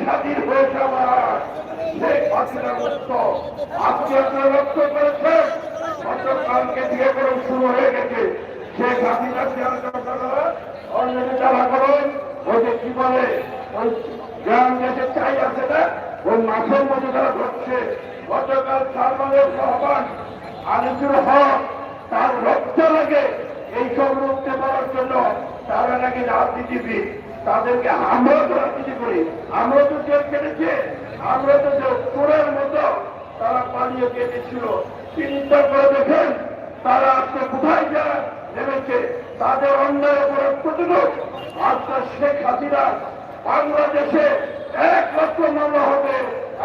স্বাধীন হয়েছে আমার শেখ হাসিনা মুক্ত আজকে আপনারা লক্ষ্য করেছেন গতকালকে দিয়ে করে শুরু হয়ে গেছে। শেখ হাসিনা অলরেডি তারা করেন ওই যে কি বলে, ওই গ্রাম দেশে চাই আছে না, ওই মাঠের মধ্যে তারা ধরছে গতকাল সালমানের রহমান আলিজুর হক, তার রক্ত লাগে। এইসব রুখতে পারার জন্য তারা নাকি রাজনীতিবিদ। তাদেরকে আমরাও তো রাজনীতি করি আমরাও তো জেল কেটেছে আমরা তো যে চোরের মতো তারা পালিয়ে কেটেছিল চিন্তা করে দেখেন? তারা আজকে কোথায় যায় নেমেছে তাদের অন্যায় অপরাধ কতটুক আজকে শেখ হাসিনা বাংলাদেশে এক লক্ষ মামলা হবে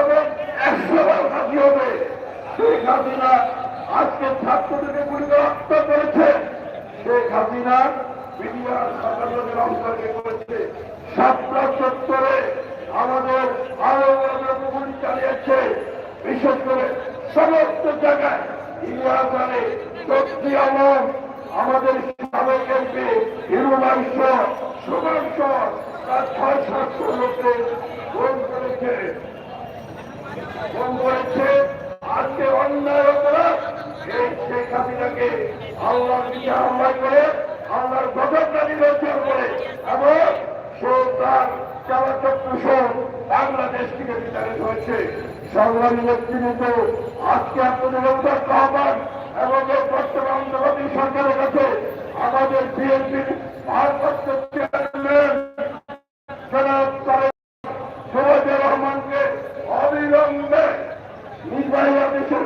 এবং একশো বার ফাঁসি হবে। শেখ হাসিনা আজকে ছাত্রদেরকে গুলি করে হত্যা করেছে। শেখ হাসিনা বিডিআর সরকারের অংশকে করেছে। সাতটা চত্বরে আমাদের আরও গুলি চালিয়েছে। বিশেষ করে সমস্ত জায়গায় ইন্দিরাগানে শক্তি আমল আমাদের সাবেক এমপি হিরুমাংশ সুমাংশ তার ছয় সাতশো লোককে কুশল বাংলাদেশ থেকে বিতাড়িত হয়েছে। আজকে আপনাদের উদ্যোগ আহ্বান এবং বর্তমান অন্তর্বর্তী সরকারের কাছে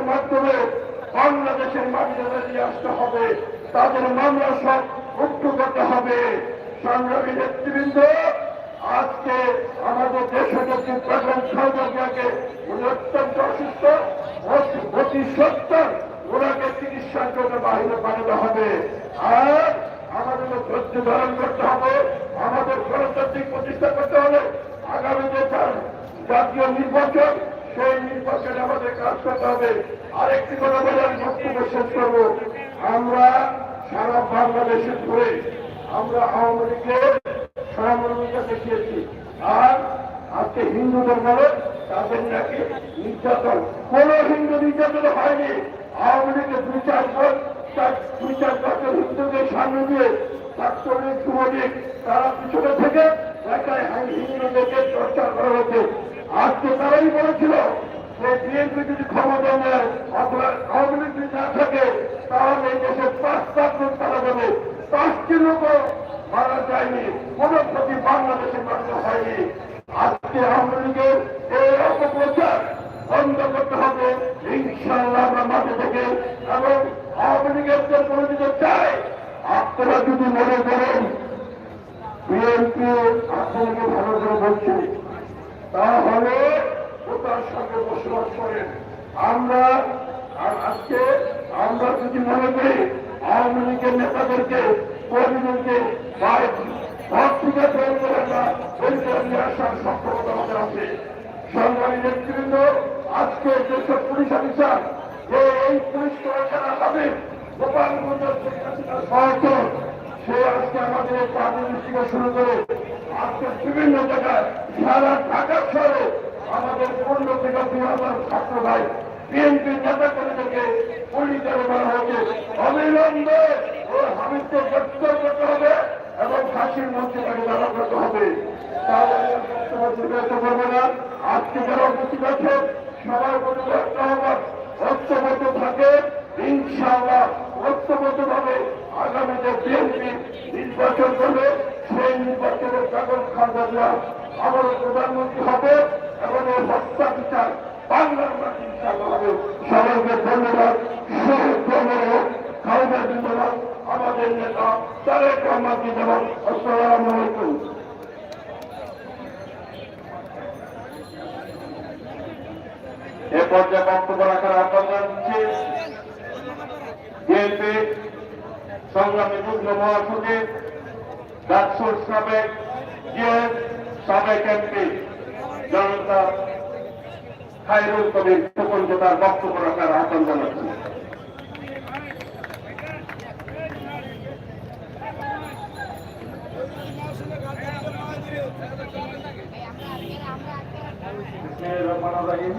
মাধ্যমে বাংলাদেশের মাটিতে নিয়ে আসতে হবে। তাদের মামলা সব মুক্ত করতে হবে। সংগ্রামী নেতৃবৃন্দ, আজকে আমাদের দেশের নেত্রী বেগম খালেদাকে উনি অত্যন্ত অসুস্থ। অতি সত্তর ওনাকে চিকিৎসার জন্য বাহিরে পাঠাতে হবে। আর আমাদের ধৈর্য ধারণ করতে হবে। আমাদের গণতান্ত্রিক প্রতিষ্ঠা করতে হবে। আগামী যে জাতীয় নির্বাচন, সেই নির্বাচনে আমাদের কাজ করতে হবে। আরেকটি কথা বলে আমি বক্তব্য শেষ করব। আমরা সারা বাংলাদেশে ঘুরে আমরা আওয়ামী লীগের সহমর্মিতা দেখিয়েছি। আর আজকে হিন্দুদের বলে তাদের নাকি নির্যাতন। কোন হিন্দু নির্যাতন হয়নি। আওয়ামী লীগের দুই চার বছর দুই চার বছর হিন্দুদের সামনে দিয়ে ছাত্রলীগ, যুবলীগ, তারা পিছনে থেকে হিন্দুদেরকে চর্চা করা হয়েছে আজকে তারাই বলেছিল যে বিএনপি যদি ক্ষমতা নেয়, অথবা আওয়ামী লীগ যদি না থাকে তাহলে এই দেশে পাঁচ লোক তারা যাবে পাঁচটি লোকও মারা যায়নি, কোন ক্ষতি বাংলাদেশের মানুষ হয়নি। আজকে আওয়ামী লীগের এই অপপ্রচার বন্ধ করতে হবে ইনশাল্লাহ আমরা মাঠে থেকে। এবং আওয়ামী লীগের যে দিকে চাই, আপনারা যদি মনে করেন, বিএনপি আপনাকে ভালো করে বলছে, তাহলে ওটার সঙ্গে বসবাস করেন। আমরা আজকে আমরা যদি মনে করি আওয়ামী লীগের নেতাদেরকে, কর্মীদেরকে নেতৃবৃন্দ, আজকে পুলিশ এই পুলিশ সে আজকে বিভিন্ন জায়গায় সারা ঢাকা শহরে আমাদের পনেরো থেকে দুই হাজার ছাত্র ভাই বিএনপি নেতা কর্মীদেরকে বলা হয়েছে অবিলম্বে ও গ্রেপ্তার করতে হবে এবং ফাঁসির মধ্যে তাকে করতে হবে। তাহলে করব না। আজকে যারা উপস্থিত আছে সবার থাকে। ইনশাআল্লাহ ঐক্যবদ্ধ ভাবে আগামী যে বিএনপি নির্বাচন করবে, সেই নির্বাচনের কাগজ প্রধানমন্ত্রী হবে এবং এই হত্যা বিচার বাংলার মাটি হবে। সবাইকে ধন্যবাদ। ধন্যবাদ খালেদা জিন্দাবাদ আমাদের নেতা তারেক রহমান জিন্দাবাদ আসসালামু আলাইকুম। এ পর্যায়ে বক্তব্য রাখার আহ্বান জানাচ্ছি। বিএনপি সংগ্রামী যুগ্ম মহাসচিব, ডাকসুর সাবেক সাবেক এমপি, জনতা খাইরুল কবির ফুকনকে তার বক্তব্য রাখার আহ্বান জানাচ্ছি। আমরা রহমান রাহিম।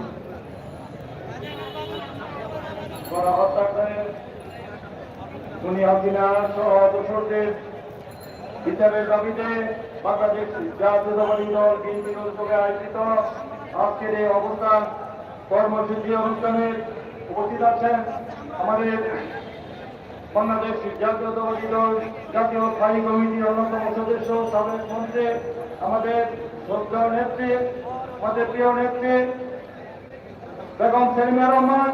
গণহত্যাকারীর দুনিয়া হাসিনা সহ দোষরদের বিচারের দাবিতে বাংলাদেশ জাতীয়তাবাদী দল বিএনপির আয়োজিত আজকের এই অবস্থান কর্মসূচি অনুষ্ঠানে উপস্থিত আছেন আমাদের বাংলাদেশ জাতীয়তাবাদী দল, জাতীয় স্থায়ী কমিটির অন্যতম সদস্য, সাবেক মন্ত্রী, আমাদের শ্রদ্ধা নেত্রী, আমাদের প্রিয় নেত্রী, বেগম সেলিমা রহমান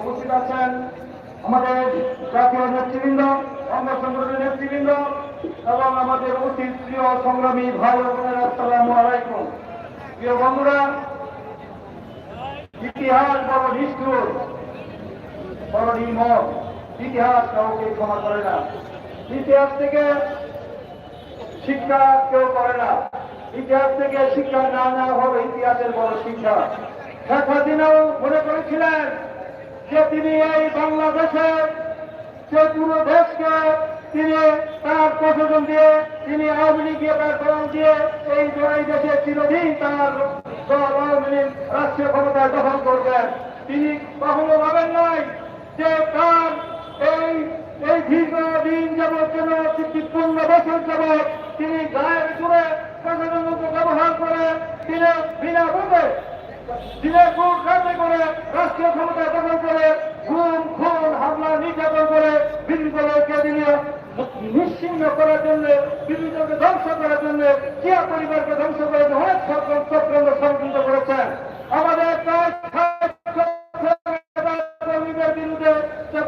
উপস্থিত আছেন, আমাদের জাতীয় নেতৃবৃন্দ, অঙ্গ সংগঠনের নেতৃবৃন্দ এবং আমাদের অতি প্রিয় সংগ্রামী ভাই বোনেরা, আসসালামু আলাইকুম। প্রিয় বন্ধুরা ইতিহাস বড় নিষ্ঠুর, বড় নির্মম। ইতিহাস কাউকে ক্ষমা করে না। ইতিহাস থেকে শিক্ষা কেউ করে না। ইতিহাস থেকে শিক্ষা না নেওয়া হবে ইতিহাসের বড় শিক্ষা। শেখ হাসিনাও মনে করেছিলেন যে তিনি এই বাংলাদেশে সে পুরো দেশকে তিনি তার প্রশাসন দিয়ে, তিনি আওয়ামী লীগকে তার দিয়ে এই এই দেশে চিরদিন তার রাষ্ট্রীয় ক্ষমতায় দখল করবেন তিনি কখনো ভাবেন নাই যে তার এই এই দীর্ঘ দিন যাবৎ তিপ্পান্ন বছর যাবৎ তিনি গায়ের জুড়ে প্রশাসন ব্যবহার করে তিনি বিনা ভোটে করে রাষ্ট্রীয় ক্ষমতা দখল করে খুন খুন, হামলা, নির্যাতন করে বিরোধীকে দিয়ে নিশ্চিন্ন করার জন্য, বিরোধীকে ধ্বংস করার জন্য, জিয়া পরিবারকে ধ্বংস করার জন্য অনেক চক্রান্ত সংযুক্ত করেছেন। আমাদের প্রায় কর্মীদের বিরুদ্ধে যে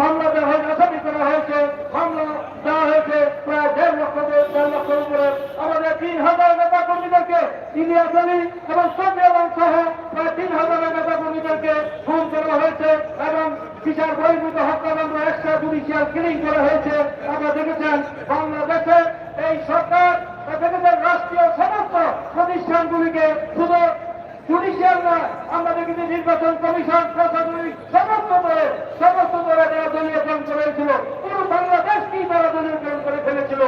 মামলা দেওয়া হয়েছে আসামি করা হয়েছে মামলা দেওয়া হয়েছে প্রায় দেড় লক্ষ দেড় লক্ষ উপরে আমাদের তিন হাজার নেতা কর্মীদেরকে ইলিয়াস আলী এবং সৌদি সহ প্রায় তিন হাজার নেতা কর্মীদেরকে খুন করা হয়েছে এবং বিচার বহির্ভূত হত্যাকাণ্ড এক্সট্রা জুডিশিয়াল কিলিং করা হয়েছে আপনারা দেখেছেন বাংলাদেশে এই সরকার দেখেছেন রাষ্ট্রীয় সমস্ত প্রতিষ্ঠানগুলিকে শুধু জুডিশিয়াল নয় আমরা দেখেছি নির্বাচন কমিশন প্রশাসনিক সমস্ত দলে সমস্ত দলে তারা দলীয়করণ করেছিল। পুরো বাংলাদেশকেই তারা দলীয়করণ করে ফেলেছিল?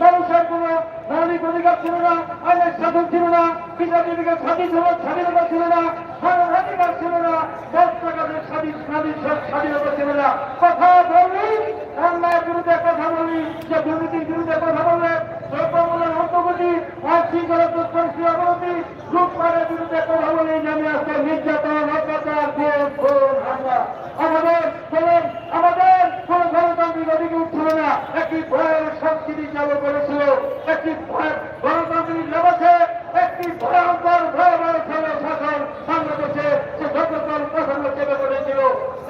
মানুষের কোন মৌলিক অধিকার ছিল না, আইনের শাসন ছিল না, বিচার বিভাগের স্বাধীনতা ছিল না মানবাধিকার ছিল না দর্শকের স্বাধীন স্বাধীন স্বাধীনতা ছিল না কথা বলি অন্যায়ের বিরুদ্ধে কথা বলি যে দুর্নীতির বিরুদ্ধে কথা বলে দ্রব্যমূল্যের অন্তর্গতি আইনশৃঙ্খলা দুষ্কর্ষী অবনতি লুটপাটের বিরুদ্ধে কথা বলে নেমে আসছে নির্যাতন অত্যাচার খুন খুন হামলা আমাদের চলুন আমাদের কোন গণতান্ত্রিক অধিকার ছিল না একটি সংস্কৃতি চালু করেছিল। একটি গণতান্ত্রিক ব্যবস্থা একটি ভয়ঙ্কর, ভয়াবহ শাসন বাংলাদেশে সে যতক্ষণ প্রথম চেপে করেছিল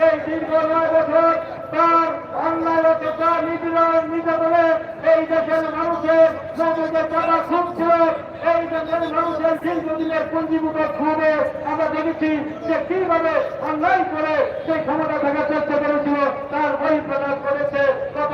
এই দীর্ঘ নয় বছর তার অন্যায় অত্যাচার নিপীড়ন নির্যাতনে এই দেশের মানুষের মধ্যে টাকা খুব ছিল। এই দেশের মানুষের দীর্ঘদিনের পুঞ্জীভূত খুবে আমরা দেখেছি যে কীভাবে অন্যায় করে সেই ক্ষমতা থাকার চেষ্টা করেছিল, তার বই প্রদান করেছে।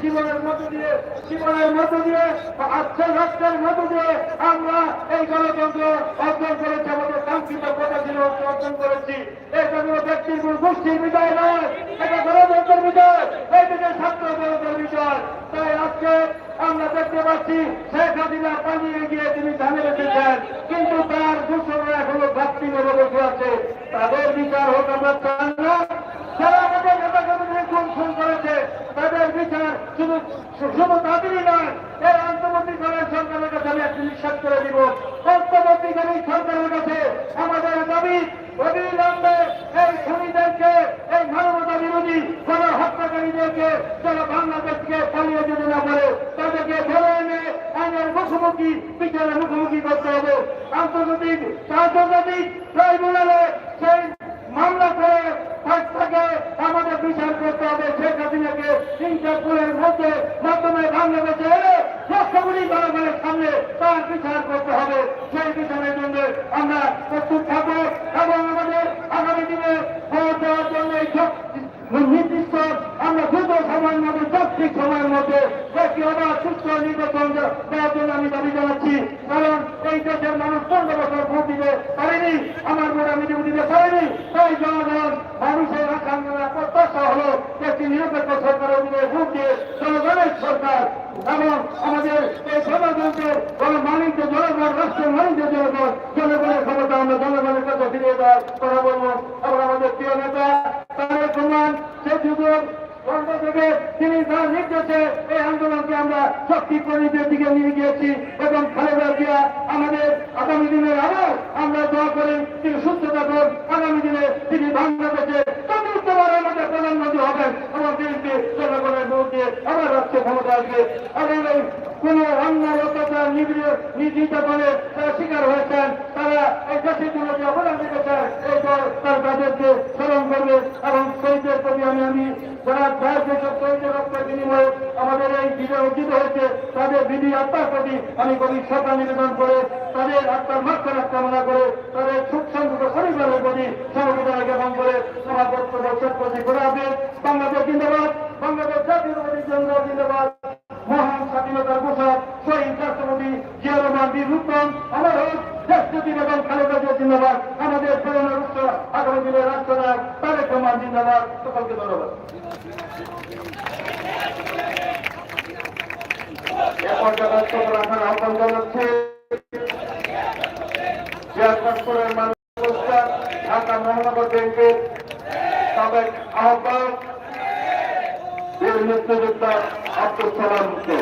জীবনের মধ্য দিয়ে, জীবনের দিয়ে আমরা এই গণতন্ত্র অর্জন করেছি, আমাদের কাঙ্ক্ষিত কথা ছিল অর্জন করেছি। এটা কোনো ব্যক্তির কোন গোষ্ঠীর বিজয় নয়, এটা গণতন্ত্রের বিজয়, এই ছাত্র জনতার বিজয়। তাই আজকে আমরা দেখতে পাচ্ছি, শেখ হাসিনা পালিয়ে গিয়ে তিনি ধানে রেখেছেন কিন্তু তার দূষণরা এখনও ঘাটতি বসে আছে। তাদের বিচার হোক আমরা চান না। করেছে। তাদের বিচার শুধু শুধু তাদেরই নয় এই অন্তর্বর্তীকালীন পুরের মধ্যে মাধ্যমে বাংলাদেশে এলে লক্ষগুলি জনগণের সামনে তার বিচার করতে হবে। সেই বিচারের জন্য আমরা প্রস্তুত থাকব এবং আমাদের আগামী দিনে ভোট দেওয়ার জন্য এই নির্দিষ্ট আমরা দ্রুত সময়ের মধ্যে, যৌক্তিক সময়ের মধ্যে একটি অবাধ, সুস্থ নির্বাচন দেওয়ার জন্য আমি দাবি জানাচ্ছি। কারণ এই দেশের মানুষ চন্দ্র বছর ভোট দিতে পারেনি, আমার মোটা মিটিং দিতে পারেনি। তাই জনগণ, মানুষের আকাঙ্ক্ষা, প্রত্যাশা হল একটি নিরপেক্ষ সরকার এবং আমাদের এই গণতন্ত্রের কোন মানিক জনগণ রাষ্ট্রের থেকে তিনি তার নির্দেশে এই আন্দোলনকে আমরা শক্তি প্রণীতের দিকে নিয়ে গিয়েছি এবং খালেদা জিয়া আমাদের আগামী দিনের আবার আমরা দোয়া করি তিনি সুস্থ থাকুন আগামী দিনে তিনি বাংলাদেশে চতুর্থবার আমাদের প্রধানমন্ত্রী হবেন এবং তিনি জনগণের ভোট দিয়ে আবার রাষ্ট্র ক্ষমতা আসবে এবং এই কোন অন্যায় নিগৃহ নির্যাতনে তারা শিকার হয়েছেন। তারা এই দেশের জন্য যে অবদান রেখেছেন এই দল তার তাদেরকে স্মরণ করবে এবং শহীদের প্রতি আমি আমি যারা দেশ দেশের শহীদের রক্তের বিনিময়ে আমাদের এই বিজয় অর্জিত হয়েছে, তাদের বিধি আত্মার প্রতি আমি কবি শ্রদ্ধা নিবেদন করে, তাদের আত্মার মাত্রা কামনা করে, তাদের সুখ শান্তিতে পরিবারের প্রতি সমবেদনা জ্ঞাপন করে, আমার বক্তব্য বাংলাদেশ জিন্দাবাদ বাংলাদেশ জাতীয় জন্য জিন্দাবাদ মহান স্বাধীনতার ঘোষক শহীদ রাষ্ট্রপতি জিয়া রহমান বীর রূপন আমার দেশপতি এবং খালেদা জিয়া জিন্দাবাদ আমাদের প্রেরণার উৎস আগামী দিনের রাষ্ট্রনায়ক তারেক রহমান জিন্দাবাদ সকলকে ধন্যবাদ এখন রাখার আহ্বান জানাচ্ছি জিয়ারপুরের মানুষ ঢাকা মহানগর ব্যাংকের সাবেক আহ্বায়ক বীর মুক্তিযোদ্ধা আব্দুল সালামকে